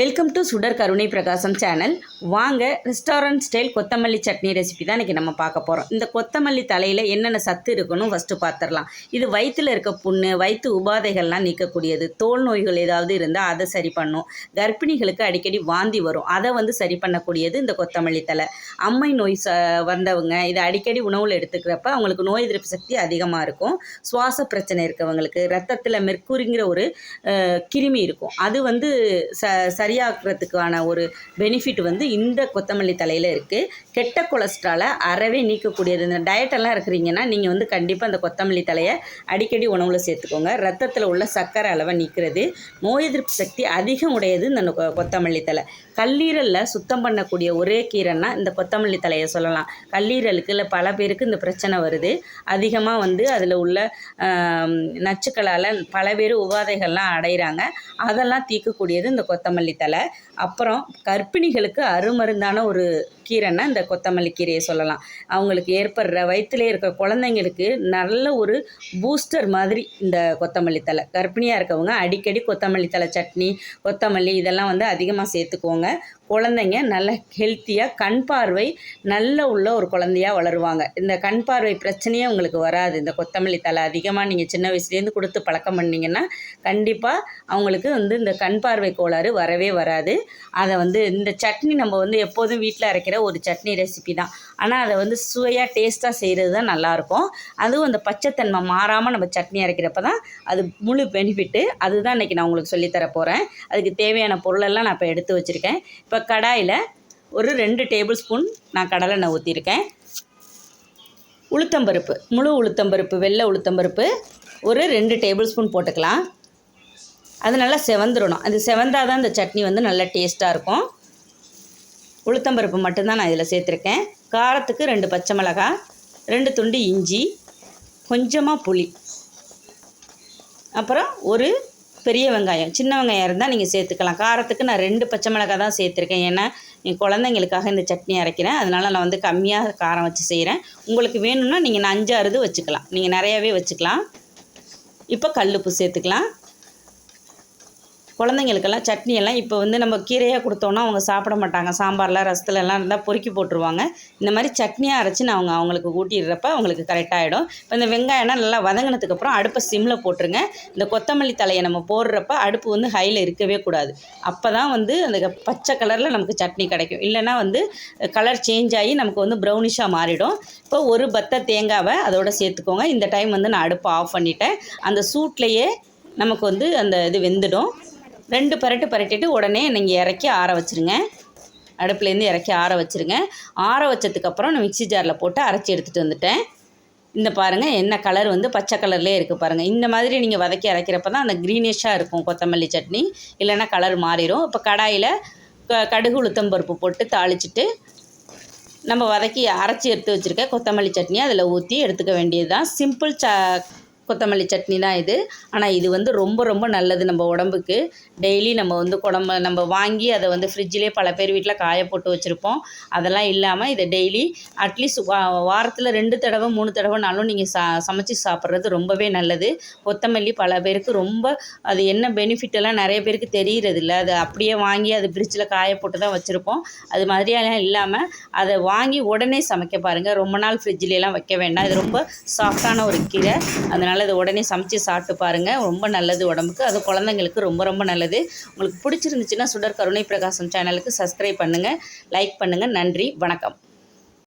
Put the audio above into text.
Welcome to சுடர் கருணை பிரகாசம் சேனல் வாங்க ரெஸ்டாரண்ட் ஸ்டைல் கொத்தமல்லி சட்னி ரெசிபி தான் இன்றைக்கி நம்ம பார்க்க போகிறோம் இந்த கொத்தமல்லி தலையில் என்னென்ன சத்து இருக்குன்னு ஃபஸ்ட்டு பார்த்துடலாம். இது வயிற்றில் இருக்க புண்ணு வயிற்று உபாதைகள்லாம் நீக்கக்கூடியது. தோல் நோய்கள் ஏதாவது இருந்தால் அதை சரி பண்ணும். கர்ப்பிணிகளுக்கு அடிக்கடி வாந்தி வரும். அதை வந்து சரி பண்ணக்கூடியது இந்த கொத்தமல்லி தலை. அம்மை நோய் ச வந்தவங்க இதை அடிக்கடி உணவில் எடுத்துக்கிறப்ப அவங்களுக்கு நோய் எதிர்ப்பு சக்தி அதிகமாக இருக்கும். சுவாச பிரச்சனை இருக்கவங்களுக்கு ரத்தத்தில் மெர்க்குரிங்கிற ஒரு கிருமி இருக்கும். அது வந்து ச சரியாக்குறதுக்கான ஒரு பெனிஃபிட் வந்து இந்த கொத்தமல்லி தலையில் இருக்குது கெட்ட கொலஸ்ட்ராலை அறவே நீக்கக்கூடியது. இந்த டயட்டெல்லாம் இருக்கிறீங்கன்னா நீங்கள் வந்து கண்டிப்பாக இந்த கொத்தமல்லி தலையை அடிக்கடி உணவில் சேர்த்துக்கோங்க. ரத்தத்தில் உள்ள சர்க்கரை அளவை நீக்கிறது. நோய் எதிர்ப்பு சக்தி அதிகம் உடையது இந்த கொ- கொத்தமல்லி தலை. கல்லீரலில் சுத்தம் பண்ணக்கூடிய ஒரே கீரைன்னா இந்த கொத்தமல்லி தலையை சொல்லலாம். கல்லீரலுக்கு இல்லை பல பேருக்கு இந்த பிரச்சனை வருது. அதிகமாக வந்து அதில் உள்ள நச்சுக்களால் பல பேர் உபாதைகள்லாம் அடைகிறாங்க. அதெல்லாம் தீர்க்கக்கூடியது இந்த கொத்தமல்லி தழை அப்புறம் கர்ப்பிணிகளுக்கு அருமருந்தான ஒரு கீரைன்னா இந்த கொத்தமல்லி கீரையை சொல்லலாம். அவங்களுக்கு ஏற்படுற வயிற்றிலே இருக்க குழந்தைங்களுக்கு நல்ல ஒரு பூஸ்டர் மாதிரி இந்த கொத்தமல்லி தழை கர்ப்பிணியாக இருக்கவங்க அடிக்கடி கொத்தமல்லி தழை சட்னி கொத்தமல்லி இதெல்லாம் வந்து அதிகமாக சேர்த்துக்குவோங்க குழந்தைங்க நல்ல ஹெல்த்தியாக கண் பார்வை நல்ல உள்ள ஒரு குழந்தையா வளருவாங்க. இந்த கண் பார்வை பிரச்சனையே உங்களுக்கு வராது. இந்த கொத்தமல்லி தலை அதிகமாக நீங்கள் சின்ன வயசுலேருந்து கொடுத்து பழக்கம் பண்ணிங்கன்னா கண்டிப்பாக அவங்களுக்கு வந்து இந்த கண் பார்வை கோளாறு வரவே வராது. அதை வந்து இந்த சட்னி நம்ம வந்து எப்போதும் வீட்டில் அரைக்கிற ஒரு சட்னி ரெசிபி தான். ஆனால் அதை வந்து சுவையாக டேஸ்ட்டாக செய்கிறது தான் நல்லாயிருக்கும். அதுவும் அந்த பச்சைத்தன்மை மாறாமல் நம்ம சட்னி அரைக்கிறப்ப தான் அது முழு பெனிஃபிட்டு அதுதான் இன்றைக்கி நான் உங்களுக்கு சொல்லித்தர போகிறேன் அதுக்கு தேவையான பொருளெல்லாம் நான் இப்போ எடுத்து வச்சுருக்கேன். இப்போ இப்போ கடாயில் ஒரு ரெண்டு டேபிள் ஸ்பூன் நான் கடலை நான் ஊற்றிருக்கேன் உளுத்தம்பருப்பு முழு உளுத்தம்பருப்பு வெள்ளை உளுத்தம்பருப்பு ஒரு ரெண்டு டேபிள் ஸ்பூன் போட்டுக்கலாம். அது நல்லா செவந்துடணும் அது செவந்தால் தான் இந்த சட்னி வந்து நல்லா டேஸ்ட்டாக இருக்கும். உளுத்தம்பருப்பு மட்டும்தான் நான் இதில் சேர்த்துருக்கேன். காரத்துக்கு ரெண்டு பச்சை மிளகா ரெண்டு துண்டு இஞ்சி கொஞ்சமாக புளி. அப்புறம் ஒரு பெரிய வெங்காயம் சின்ன வெங்காயம் இருந்தால் நீங்கள் சேர்த்துக்கலாம். காரத்துக்கு நான் ரெண்டு பச்சை மிளகாய் தான் சேர்த்துருக்கேன். ஏன்னா என் குழந்தைங்களுக்காக இந்த சட்னி அரைக்கிறேன். அதனால் நான் வந்து கம்மியாக காரம் வச்சு செய்கிறேன் உங்களுக்கு வேணும்னா நீங்கள் நான் அஞ்சாறு இது வச்சுக்கலாம். நீங்கள் நிறையாவே வச்சுக்கலாம். இப்போ கல்லுப்பு சேர்த்துக்கலாம். குழந்தைங்களுக்கெல்லாம் சட்னி எல்லாம் இப்போ வந்து நம்ம கீரையாக கொடுத்தோன்னா அவங்க சாப்பிட மாட்டாங்க. சாம்பாரில் ரசத்துல எல்லாம் இருந்தால் பொறுக்கி போட்டுருவாங்க. இந்த மாதிரி சட்னியாக அரைச்சி நான் அவங்க அவங்களுக்கு ஊட்டிடுறப்ப அவங்களுக்கு கரெக்டாகிடும் இப்போ இந்த வெங்காயம்னா நல்லா வதங்கினதுக்கப்புறம் அடுப்பை சிம்மில் போட்டுருங்க. இந்த கொத்தமல்லி தலையை நம்ம போடுறப்ப அடுப்பு வந்து ஹையில் இருக்கவே கூடாது. அப்போ தான் வந்து அந்த பச்சை கலரில் நமக்கு சட்னி கிடைக்கும். இல்லைன்னா வந்து கலர் சேஞ்ச் ஆகி நமக்கு வந்து ப்ரௌனிஷாக மாறிடும். இப்போ ஒரு பத்த தேங்காவை அதோட சேர்த்துக்கோங்க. இந்த டைம் வந்து நான் அடுப்பை ஆஃப் பண்ணிட்டேன். அந்த சூட்லேயே நமக்கு வந்து அந்த இது வெந்துடும். ரெண்டு பரட்டு பரட்டிட்டு உடனே நீங்கள் இறக்கி ஆற வச்சுருங்க. அடுப்புலேருந்து இறக்கி ஆற வச்சுருங்க. ஆற வச்சதுக்கப்புறம் நான் மிக்ஸி ஜாரில் போட்டு அரைச்சி எடுத்துகிட்டு வந்துட்டேன். இந்த பாருங்கள் என்ன கலர் வந்து பச்சை கலர்லேயே இருக்குது பாருங்கள் இந்த மாதிரி நீங்கள் வதக்கி அரைக்கிறப்ப தான் அந்த க்ரீனிஷாக இருக்கும் கொத்தமல்லி சட்னி. இல்லைன்னா கலர் மாறிடும் இப்போ கடாயில் க கடுகு உளுத்தம் பருப்பு போட்டு தாளிச்சிட்டு நம்ம வதக்கி அரைச்சி எடுத்து வச்சுருக்க கொத்தமல்லி சட்னி அதில் ஊற்றி எடுத்துக்க வேண்டியது தான் சிம்பிள் ச கொத்தமல்லி சட்னி தான் இது. ஆனால் இது வந்து ரொம்ப ரொம்ப நல்லது நம்ம உடம்புக்கு. டெய்லி நம்ம வந்து குழம்பு நம்ம வாங்கி அதை வந்து ஃப்ரிட்ஜிலே பல பேர் வீட்டில் காய போட்டு வச்சுருப்போம். அதெல்லாம் இல்லாமல் இதை டெய்லி அட்லீஸ்ட் வா வாரத்தில் ரெண்டு தடவை மூணு தடவைனாலும் நீங்கள் சா சமைச்சு சாப்பிட்றது ரொம்பவே நல்லது. கொத்தமல்லி பல பேருக்கு ரொம்ப அது என்ன பெனிஃபிட் எல்லாம் நிறைய பேருக்கு தெரியறதில்ல. அது அப்படியே வாங்கி அது ஃப்ரிட்ஜில் காய போட்டு தான் வச்சுருப்போம். அது மாதிரியெல்லாம் இல்லாமல் அதை வாங்கி உடனே சமைக்க பாருங்கள் ரொம்ப நாள் ஃப்ரிட்ஜிலலாம் வைக்க வேண்டாம். இது ரொம்ப சாஃப்டான ஒரு கீரை. அதனால் அதனால் இதை உடனே சமைச்சு சாப்பிட்டு பாருங்கள் ரொம்ப நல்லது உடம்புக்கு. அது குழந்தைங்களுக்கு ரொம்ப ரொம்ப நல்லது. உங்களுக்கு பிடிச்சிருந்துச்சுன்னா சுடர் கருணை பிரகாசம் சேனலுக்கு சப்ஸ்கிரைப் பண்ணுங்கள் லைக் பண்ணுங்கள் நன்றி. வணக்கம்.